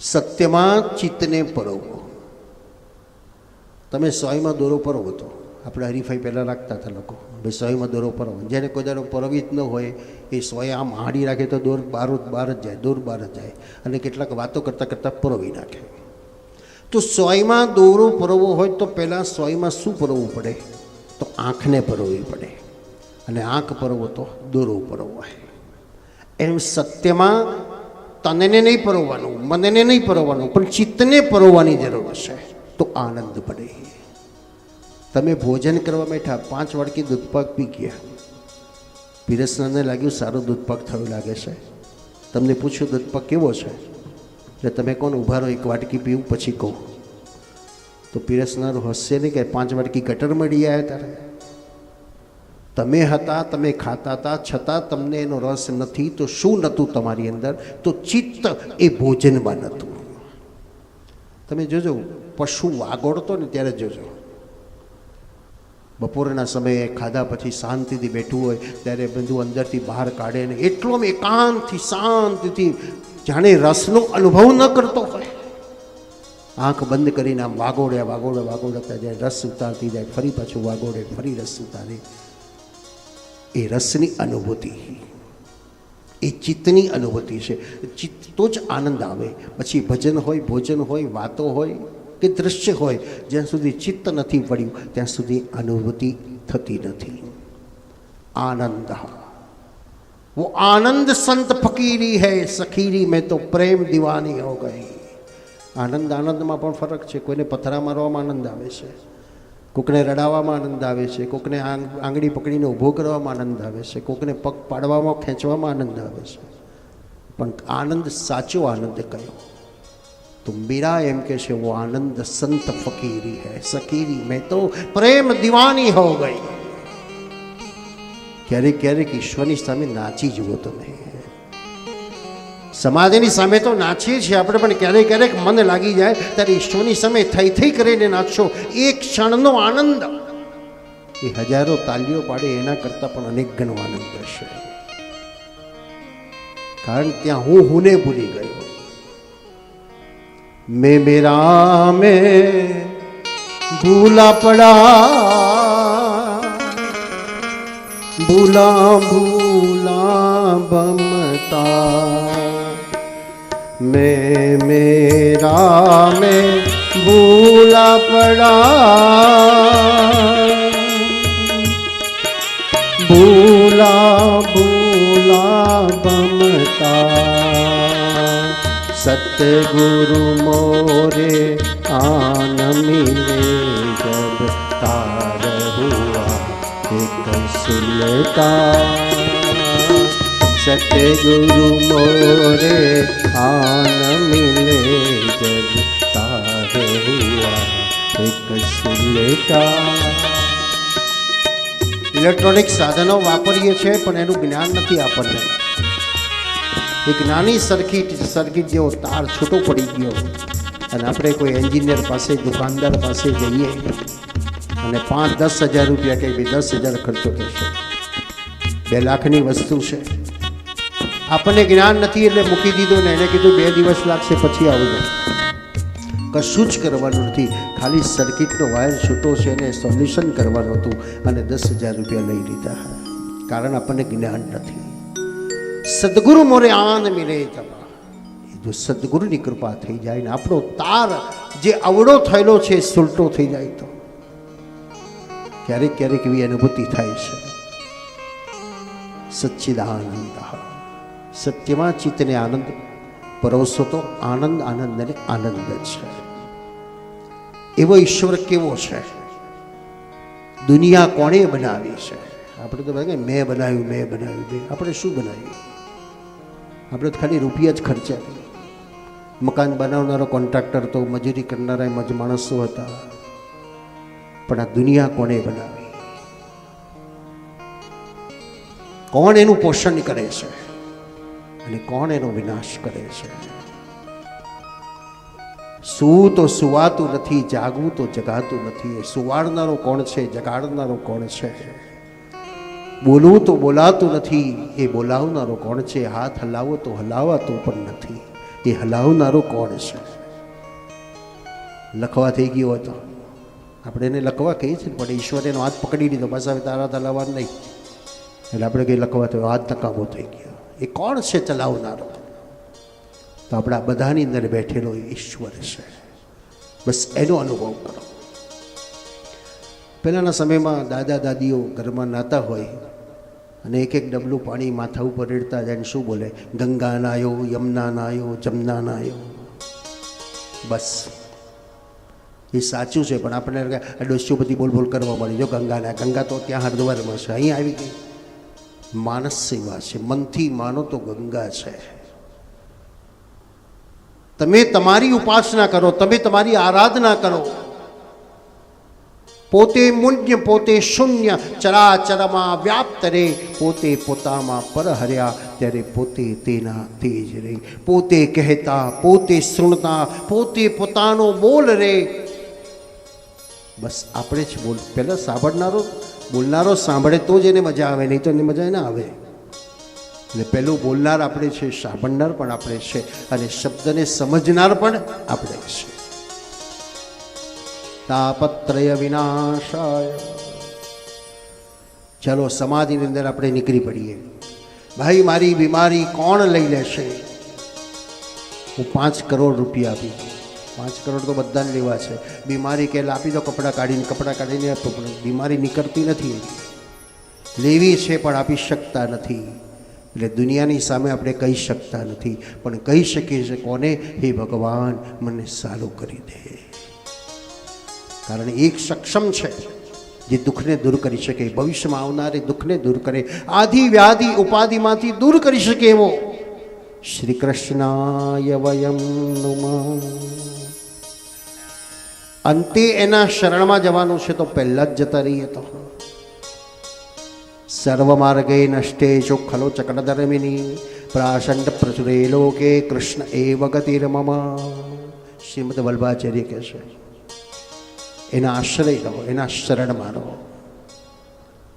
સત્યમાં ચિત્તને પરોવો. તમે સોયમાં દોરો પરોવો તો. આપણે હરીફાઈ પહેલાં રાખતા હતા લોકો. ભાઈ, સોયમાં દોરો પરોવો. જેને કોઈ દાડો પરોવી ન હોય, એ સોય આમ હાડી રાખે તો દોર બાર બહાર જ જાય, દોર બહાર જ જાય. અને કેટલાક વાતો કરતાં કરતાં પરોવી નાખે. તો સોયમાં દોરો પરોવો હોય તો પહેલાં સોયમાં શું પરોવવું પડે? તો આંખને પરોવવી પડે. અને આંખ પરોવો તો દોરો પરોવાય. એમ સત્યમાં તનને નહીં પરોવાનું મનને નહીં પરોવાનું પણ ચિત્તને પરોવાની જરૂર છે તો આનંદ પડે. તમે ભોજન કરવા બેઠા, પાંચ વાડકી દૂધપાક પી ગયા. પીરસનારને લાગ્યું સારો દૂધપાક થયો લાગે છે. તમને પૂછ્યું દૂધપાક કેવો છે? એટલે તમે કોણ ઊભા રહો, એક વાટકી પીવું, પછી કહું. તો પીરસનાર હસશે નહીં કે પાંચ વાટકી ગટર મળી આવ્યા ત્યારે તમે હતા, તમે ખાતા હતા, છતાં તમને એનો રસ નથી, તો શું નહોતું તમારી અંદર? તો ચિત્ત એ ભોજનમાં નહોતું. તમે જોજો, પશુ વાગોડતો ને ત્યારે જોજો. બપોરના સમયે ખાધા પછી શાંતિથી બેઠું હોય, ત્યારે બધું અંદરથી બહાર કાઢે ને એટલો એકાંતથી શાંતિથી, જાણે રસનો અનુભવ ન કરતો હોય. આંખ બંધ કરીને આમ વાગોડે વાગોડે વાગોડતા જાય રસ ઉતારતી જાય, ફરી પાછું વાગોડે ફરી રસ ઉતારે. એ રસની અનુભૂતિ એ ચિત્તની અનુભૂતિ છે ચિત્ત તો જ આનંદ આવે પછી ભજન હોય ભોજન હોય વાતો હોય કે દૃશ્ય હોય જ્યાં સુધી ચિત્ત નથી પડ્યું ત્યાં સુધી અનુભૂતિ થતી નથી આનંદ वो आनंद संत फकीरी है सखीरी में तो प्रेम दीवानी हो गई આનંદ આનંદમાં પણ ફરક છે કોઈને પથરા મારવામાં આનંદ આવે છે કોકને રડાવવામાં આનંદ આવે છે, કોકને આંગ- આંગળી પકડીને ઊભો કરવામાં આનંદ આવે છે, કોકને પગ પાડવામાં, ખેંચવામાં આનંદ આવે છે. પણ આનંદ સાચો આનંદ કયો? તો મીરા એમ કે છે વો આનંદ સંત ફકીરી હૈ, સકીરી મેં તો પ્રેમ દીવાની હો ગઈ. ક્યારેક ક્યારેક ઈશ્વરની સામે નાચી જુઓ તમે. સમાધિની સામે તો નાચીએ છીએ આપણે, પણ ક્યારેક ક્યારેક મન લાગી જાય, ત્યારે ઈશ્વરની સામે થઈ થઈ કરીને નાચશો. એક ક્ષણનો આનંદ. એ હજારો તાલીઓ પાડે, એના કરતાં પણ અનેક ગણો આનંદ હશે કારણ ત્યાં હું હુને ભૂલી ગયો. મેં મેરા મેં ભૂલા પડા, ભૂલા ભૂલા બમતા. मैं मेरा में भूला पड़ा भूला भूला बमता सतगुरु मोरे आन मिले जब तार हुआ एक सुलता सतगुरु मोरे आन मिले जब तार हुआ एक सुलता ઇલેક્ટ્રોનિક સાધનો વાપરીએ છીએ પણ એનું જ્ઞાન નથી આપણને એક નાની સર્કિટ સર્કિટ જેવો તાર છૂટો પડી ગયો અને આપણે કોઈ એન્જિનિયર પાસે દુકાનદાર પાસે જઈએ અને પાંચ દસ હજાર રૂપિયા કે ભાઈ દસ હજાર ખર્ચો થશે બે લાખની વસ્તુ છે આપણને જ્ઞાન નથી એટલે મૂકી દીધું ને એને કીધું બે દિવસ લાગશે, પછી આવજો કશું જ કરવાનું નથી. ખાલી સર્કિટનો વાયર છૂટો છે એને સોલ્યુશન કરવાનું હતું અને દસ હજાર રૂપિયા લઈ લીધા. કારણ આપણને જ્ઞાન નથી. સદગુરુ મોરે આન મિલે તમા જો સદગુરુની કૃપા થઈ જાય ને આપણો તાર જે અવળો થયેલો છે સુલટો થઈ જાય તો. ક્યારેક ક્યારેક એવી અનુભૂતિ થાય છે. સચ્ચિદાનંદ. સત્યમાં ચિત્તને આનંદ પરોસો તો આનંદ આનંદ અને આનંદ છે. એવો ઈશ્વર કેવો છે? દુનિયા કોણે બનાવી છે? આપણે તો બધા મેં બનાવ્યું મેં બનાવ્યું, મેં. આપણે શું બનાવ્યું? આપણે તો ખાલી રૂપિયા જ ખર્ચ્યા મકાન બનાવનારો કોન્ટ્રાક્ટર તો મજૂરી કરનારા મજ માણસો હતા. પણ આ દુનિયા કોણે બનાવી? કોણ એનું પોષણ કરે છે? અને કોણ એનો વિનાશ કરે છે? સૂવું તો સુવાતું નથી, જાગવું તો જગાતું નથી. એ સુવાડનારો કોણ છે? જગાડનારો કોણ છે? બોલવું તો બોલાતું નથી. એ બોલાવનારો કોણ છે? હાથ હલાવો તો હલાવાતો પણ નથી. એ હલાવનારો કોણ છે? લખવા થઈ ગયો હતો આપણે એને લખવા કહીએ છીએ પણ ઈશ્વરે એનો હાથ પકડી લીધો. બસ હવે તારા હલાવવાનું નહીં. એટલે આપણે કંઈ લખવા તો હાથ નકામો થઈ ગયો. એ કોણ છે ચલાવનારો? તો આપણા બધાની અંદર બેઠેલો ઈશ્વર છે. બસ એનો અનુભવ કરો. પહેલાંના સમયમાં દાદા દાદીઓ ઘરમાં નાતા હોય અને એક એક ડબલું પાણી માથા ઉપર રેડતા જાય શું બોલે? ગંગા નાયો યમુના નાયો જમના નાયો. બસ. એ સાચું છે પણ આપણે લાગે, આ ડોસીઓ બધી બોલ બોલ કરવા મળી જો ગંગાના ગંગા તો ત્યાં હરિદ્વારમાં છે. અહીં આવી ગઈ. માનસ સેવા છે, મનથી માનો તો ગંગા છે. તમે તમારી ઉપાસના કરો, તમે તમારી આરાધના કરો. પોતે મૂલ્ય પોતે શૂન્ય, ચરાચરમાં વ્યાપ્ત રે, પોતે પોતામાં પરહર્યા ત્યારે પોતે તેના તેજ રે. પોતે કહેતા, પોતે શૃણતા, પોતે પોતાનો બોલ રે. બસ આપણે જ બોલ, પહેલાં સાંભળનારો બોલનારો સાંભળે તો જ એને મજા આવે, નહીં તો એને મજા ના આવે. એટલે પહેલું બોલનાર આપણે છે, સાંભળનાર પણ આપણે છે, અને શબ્દને સમજનાર પણ આપણે છે. તાપત્રય વિનાશાય. ચલો, સમાધિની અંદર આપણે નીકળી પડીએ. ભાઈ, મારી બીમારી કોણ લઈ લેશે? હું પાંચ કરોડ રૂપિયા આપી. પાંચ કરોડ તો બધાને લેવા છે. બીમારી કે આપી દો, કપડાં કાઢીને કપડાં કાઢીને આપો પણ બીમારી નીકળતી નથી. લેવી છે પણ આપી શકતા નથી. એટલે દુનિયાની સામે આપણે કહી શકતા નથી. પણ કહી શકીએ છીએ કોને? હે ભગવાન, મને સારું કરી દે. કારણ એક સક્ષમ છે જે દુઃખને દૂર કરી શકે, ભવિષ્યમાં આવનારે દુઃખને દૂર કરે, આધિ વ્યાધિ ઉપાધિમાંથી દૂર કરી શકે એવો શ્રી કૃષ્ણાય વયમ નુમઃ અંતે એના શરણમાં જવાનું છે તો પહેલાં જ જતા રહીએ તો સર્વમાર્ગે નષ્ટે ચોખ્ખલો ચક્રધર્મિની પ્રાસંડ પ્રચુરે લોકે કૃષ્ણ એવ ગતિર્મમ શ્રીમદ વલ્ભાચાર્ય કહે છે એના આશ્રય રહો એના શરણમાં રહો